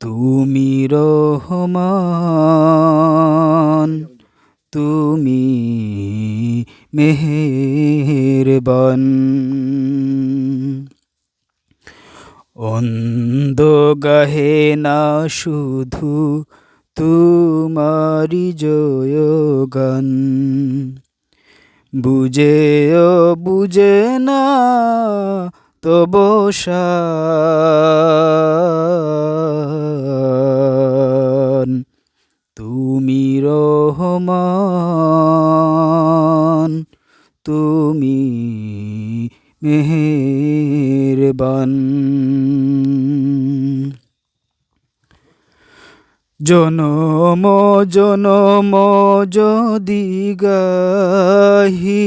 তুমি রহমান তুমি মেহেরবান। অন্ধ গাহে না শুধু তোমারি জয়গান বুঝেও বুঝে না তব তুমি রহমান তুমি মেহেরবান। জনম জনম যদি গাহি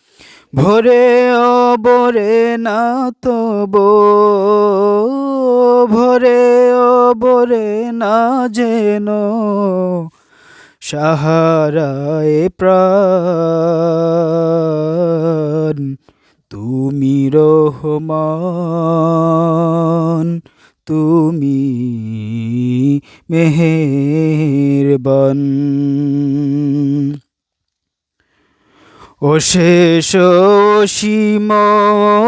ভরে অবরে না তব ভরে অবরে না যেন সাহারায় প্রাণ। তুমি রহমান তুমি মেহেরবান। অশেষ অসীম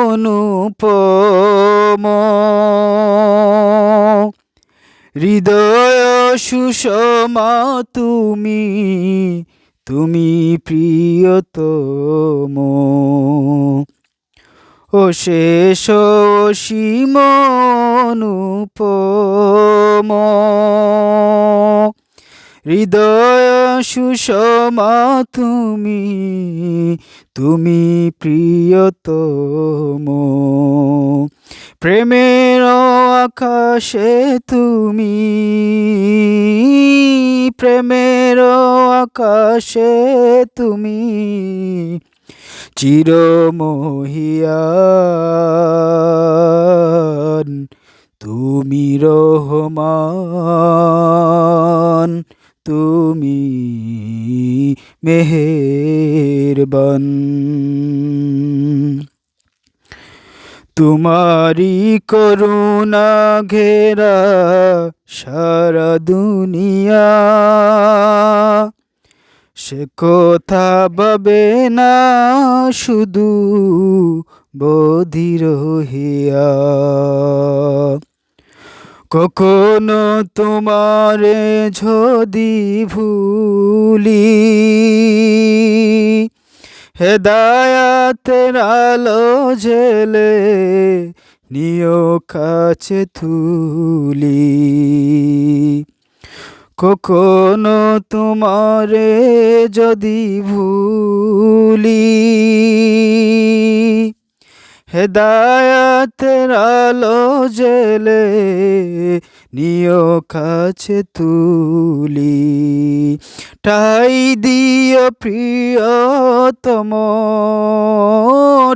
অনুপম হৃদয় সুষমা তুমি তুমি প্রিয়তম। অশেষ অসীম অনুপম হৃদয় সুষমা তুমি তুমি প্রিয়তম। প্রেমের আকাশে তুমি প্রেমের আকাশে তুমি চিরমহিয়ান তুমি রহমান। মেহেরবান তোমারি করুণা ঘেরা সারা দুনিয়া। সে কথা ভাবে না শুধু বধির হিয়া কখনো তোমারে যদি ভুলি হেদায়াতের আলো জেলে নিয় কাছে তুলি কখনো তোমারে যদি ভুলি হেদায়াতের জেলে নিয় কাছে তুলি। ঠাই দিও প্রিয়তম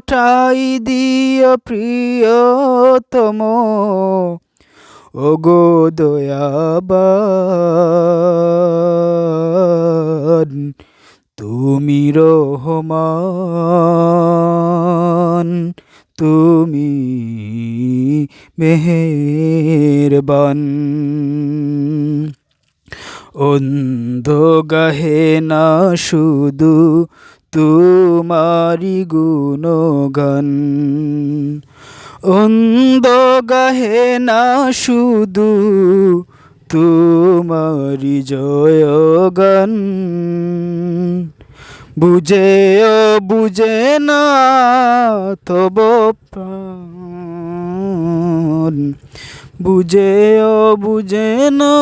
ঠাই দিও প্রিয়তম। ওগো দয়াবান তুমি রহমান। মেহেরবান। অন্ধ গাহে না শুধু তোমারি গুণগান। অন্ধ গাহে না শুধু তোমারি জয়গান। বুঝে বুঝে না তব প্রাণ। বুঝে বুঝে না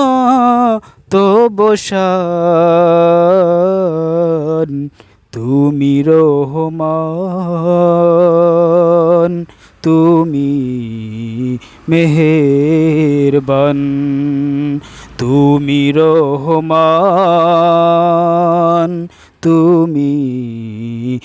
তব শান তুমি রহমান তুমি মেহেরবান। তুমি রহমান।